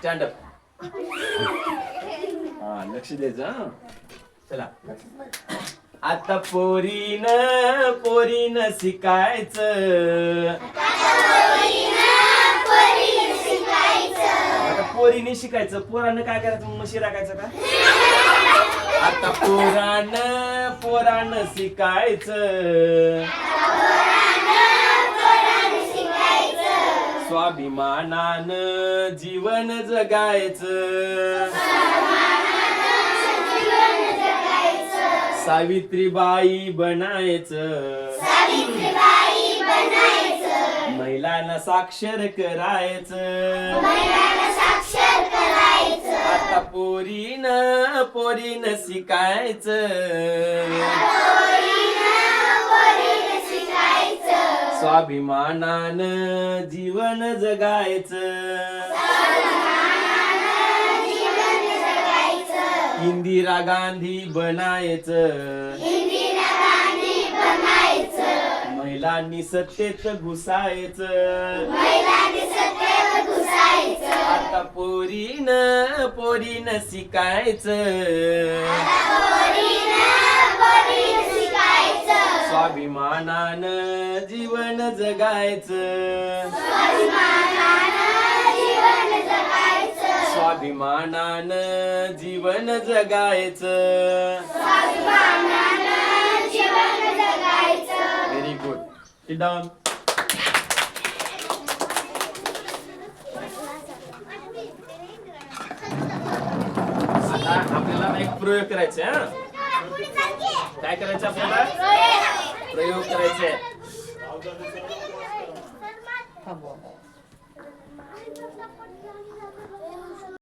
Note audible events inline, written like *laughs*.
Stand up *laughs* हा लक्ष द्यायचं हा चला. आता पोरीन पोरीन शिकायचं. आता पोरीने शिकायचं. पोरानं काय करायचं? म्हशी राखायचं का? आता पोरान पोरान शिकायचं. स्वाभिमानान जीवन जगायचं. सावित्रीबाई बनायचं. महिलांना साक्षर करायचं. आता पोरीन पोरीन शिकायचं. स्वाभिमानान जीवन जगायचं. इंदिरा गांधी बनायचं. महिलांनी सत्तेत घुसायचं. आता पोरीन पोरीन शिकायचं. स्वाभिमानान जीवन जगायचं. स्वाभिमानान जीवन जगायचं. व्हेरी गुड डाऊन आता आपल्याला एक प्रयोग करायचा आहे हा. काय करायचं आपल्याला? प्रयोग करायचे.